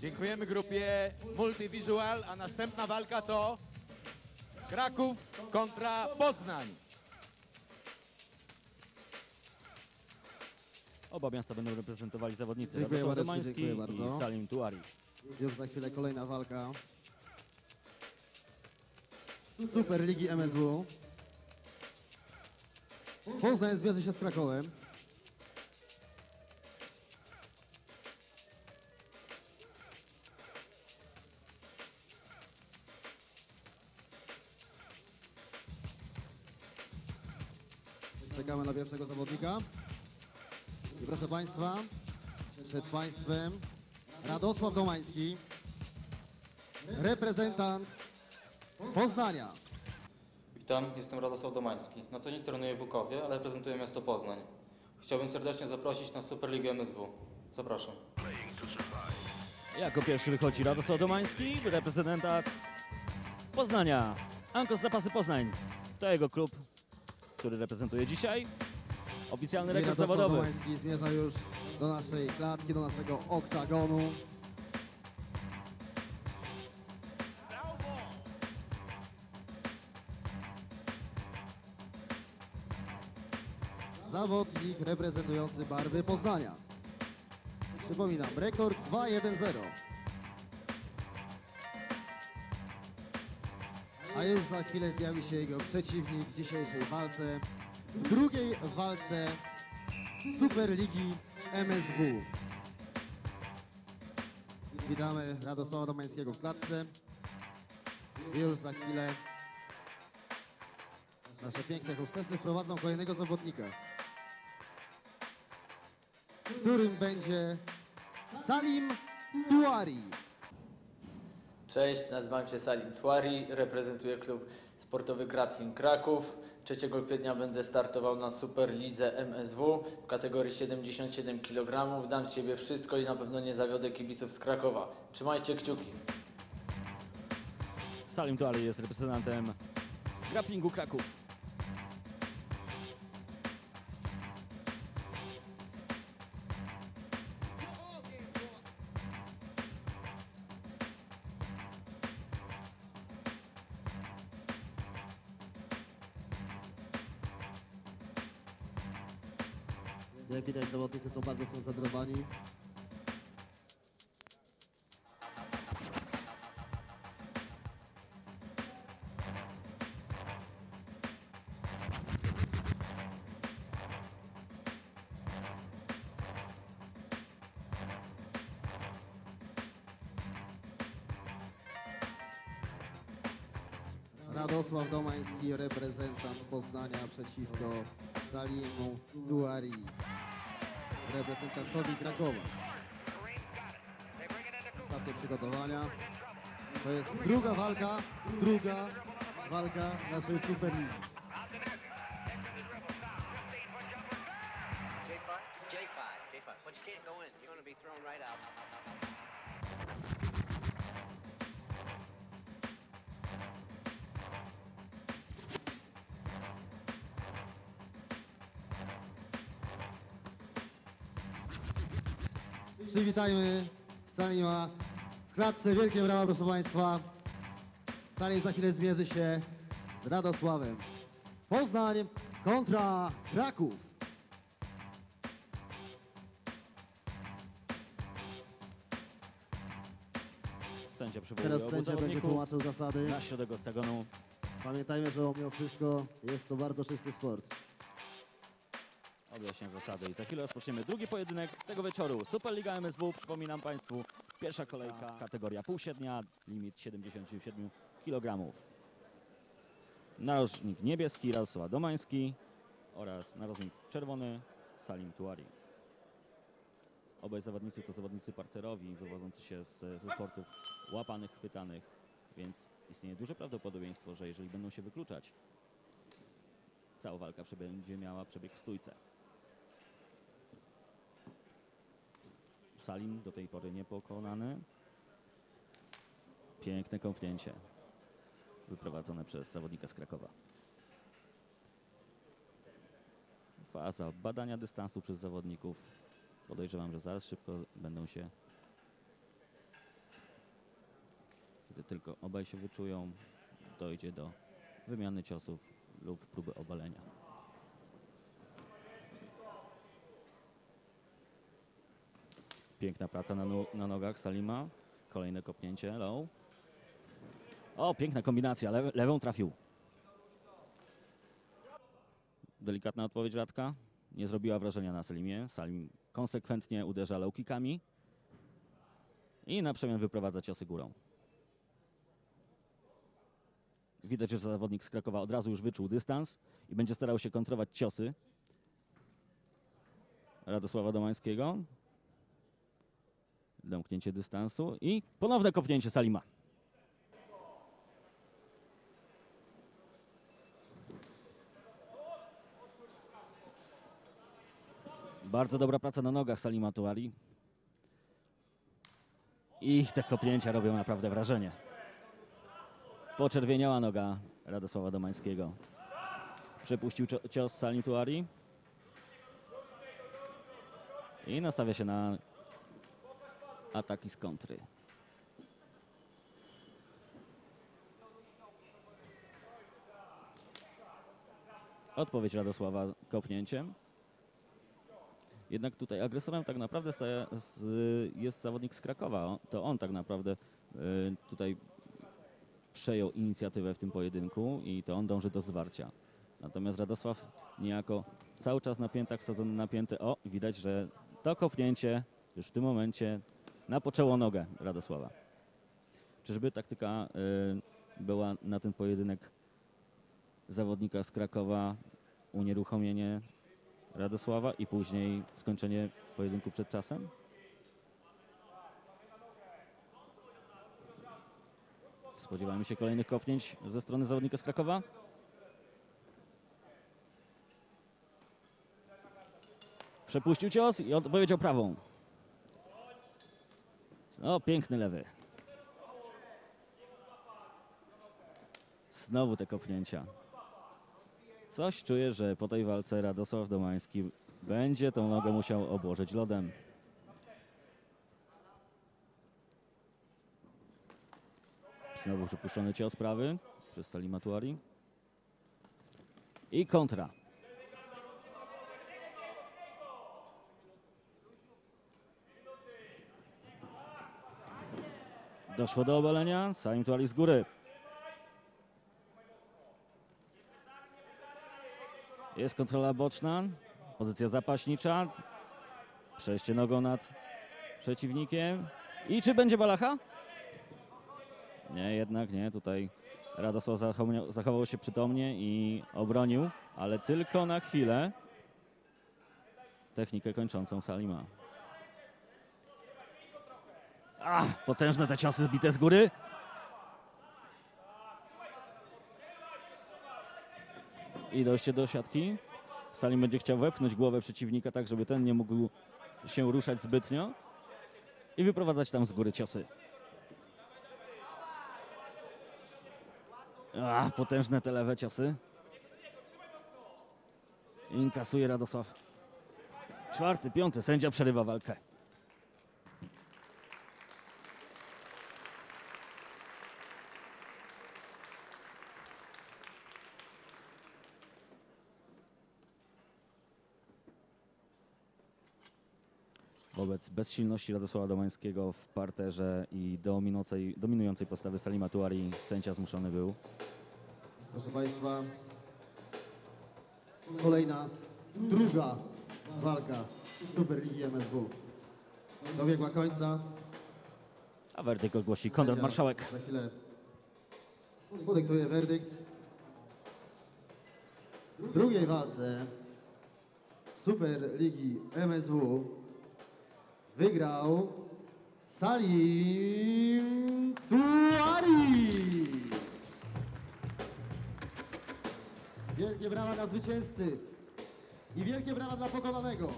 Dziękujemy grupie Multivisual, a następna walka to Kraków kontra Poznań. Oba miasta będą reprezentowali zawodnicy Dziękuję Radosław bardzo, Domański dziękuję bardzo. i Salim Tuari. Już za chwilę kolejna walka. Super Ligi MSW. Poznań zmierzy się z Krakowem. Czekamy na pierwszego zawodnika. I proszę Państwa, przed Państwem Radosław Domański, reprezentant Poznania. Witam, jestem Radosław Domański. Na co dzień trenuję w Łukowie, ale reprezentuję miasto Poznań. Chciałbym serdecznie zaprosić na Superligę MSW. Zapraszam. Jako pierwszy wychodzi Radosław Domański, reprezentant Poznania. Ankos Zapasy Poznań. To jego klub, który reprezentuje dzisiaj. Oficjalny rekord Radosław zawodowy. Domański zmierza już do naszej klatki, do naszego oktagonu. Zawodnik reprezentujący barwy Poznania. Przypominam, rekord 2-1-0. A już za chwilę zjawi się jego przeciwnik w dzisiejszej walce. W drugiej walce Superligi MSW. Witamy Radosława Domańskiego w klatce. I już za chwilę nasze piękne hostesy wprowadzą kolejnego zawodnika, którym będzie Salim Tuari. Cześć, nazywam się Salim Tuari, reprezentuję klub sportowy Grappling Kraków. 3 kwietnia będę startował na Superlidze MSW w kategorii 77 kg. Dam z siebie wszystko i na pewno nie zawiodę kibiców z Krakowa. Trzymajcie kciuki. Salim Tuari jest reprezentantem grapplingu Kraków. Jak widać zawodnicy są bardzo skoncentrowani. Radosław Domański, reprezentant Poznania przeciwko Salimu Duari, reprezentantowi Krakowa. Ostatnie przygotowania. To jest druga walka, druga walka naszej Superligi. J5? J5, J5. But you can't go in. You're be thrown right out. Przywitajmy Salima w klatce. Wielkie brawa, proszę Państwa. Salim za chwilę zmierzy się z Radosławem. Poznań kontra Kraków. Sędzia przywołuje Teraz sędzia będzie tłumaczył zasady. na środek oktagonu. Pamiętajmy, że mimo wszystko jest to bardzo czysty sport. Zasady i za chwilę rozpoczniemy drugi pojedynek tego wieczoru. Superliga MSW, przypominam Państwu, pierwsza kolejka, kategoria półśrednia, limit 77 kg. Narożnik niebieski, Radosław Domański oraz narożnik czerwony, Salim Tuari. Obaj zawodnicy to zawodnicy parterowi, wywodzący się z, ze sportów łapanych, chwytanych, więc istnieje duże prawdopodobieństwo, że jeżeli będą się wykluczać, cała walka będzie miała przebieg w stójce. Salim do tej pory niepokonany. Piękne kopnięcie wyprowadzone przez zawodnika z Krakowa. Faza badania dystansu przez zawodników. Podejrzewam, że zaraz szybko będą się Gdy tylko obaj się wyczują, dojdzie do wymiany ciosów lub próby obalenia. Piękna praca na, na nogach Salima. Kolejne kopnięcie, low. O, piękna kombinacja, lewe, lewą trafił. Delikatna odpowiedź Radka. Nie zrobiła wrażenia na Salimie. Salim konsekwentnie uderza low kickami. I na przemian wyprowadza ciosy górą. Widać, że zawodnik z Krakowa od razu już wyczuł dystans i będzie starał się kontrować ciosy Radosława Domańskiego. Domknięcie dystansu i ponowne kopnięcie Salima. Bardzo dobra praca na nogach Salima Tuari. I te kopnięcia robią naprawdę wrażenie. Poczerwieniała noga Radosława Domańskiego. Przepuścił cio- cios Salim Tuari. I nastawia się na ataki z kontry. Odpowiedź Radosława kopnięciem. Jednak tutaj agresorem tak naprawdę staje, jest zawodnik z Krakowa. To on tak naprawdę y, tutaj przejął inicjatywę w tym pojedynku i to on dąży do zwarcia. Natomiast Radosław niejako cały czas na piętach wsadzony napięty. O, widać, że to kopnięcie już w tym momencie na poczęło nogę Radosława. Czyżby taktyka y, była na ten pojedynek zawodnika z Krakowa unieruchomienie Radosława i później skończenie pojedynku przed czasem? Spodziewamy się kolejnych kopnięć ze strony zawodnika z Krakowa. Przepuścił cios i odpowiedział prawą. O, piękny lewy. Znowu te kopnięcia. Coś czuję, że po tej walce Radosław Domański będzie tą nogę musiał obłożyć lodem. Znowu przypuszczony cios prawy przez Salima Tuari. I kontra. Doszło do obalenia. Salim Tuari z góry. Jest kontrola boczna. Pozycja zapaśnicza. Przejście nogą nad przeciwnikiem. I czy będzie balacha? Nie, jednak nie. Tutaj Radosław zachował się przytomnie i obronił, ale tylko na chwilę technikę kończącą Salima. Ach, potężne te ciosy zbite z góry. I dojście do siatki. Salim będzie chciał wepchnąć głowę przeciwnika, tak żeby ten nie mógł się ruszać zbytnio i wyprowadzać tam z góry ciosy. A, potężne te lewe ciosy. Inkasuje Radosław. Czwarty, piąty, sędzia przerywa walkę. Wobec bezsilności Radosława Domańskiego w parterze i dominującej, dominującej postawy Salima Tuari sędzia zmuszony był Proszę Państwa, kolejna, druga walka Superligi MSW. Dobiegła końca. A werdykt ogłosi Konrad Sędzia Marszałek. Za chwilę podyktuje werdykt. W drugiej walce Superligi MSW wygrał Salim Tuari. Wielkie brawa dla zwycięzcy i wielkie brawa dla pokonanego.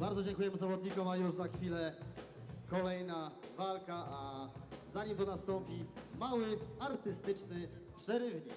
Bardzo dziękujemy zawodnikom, a już za chwilę kolejna walka, a zanim to nastąpi, mały artystyczny przerywnik.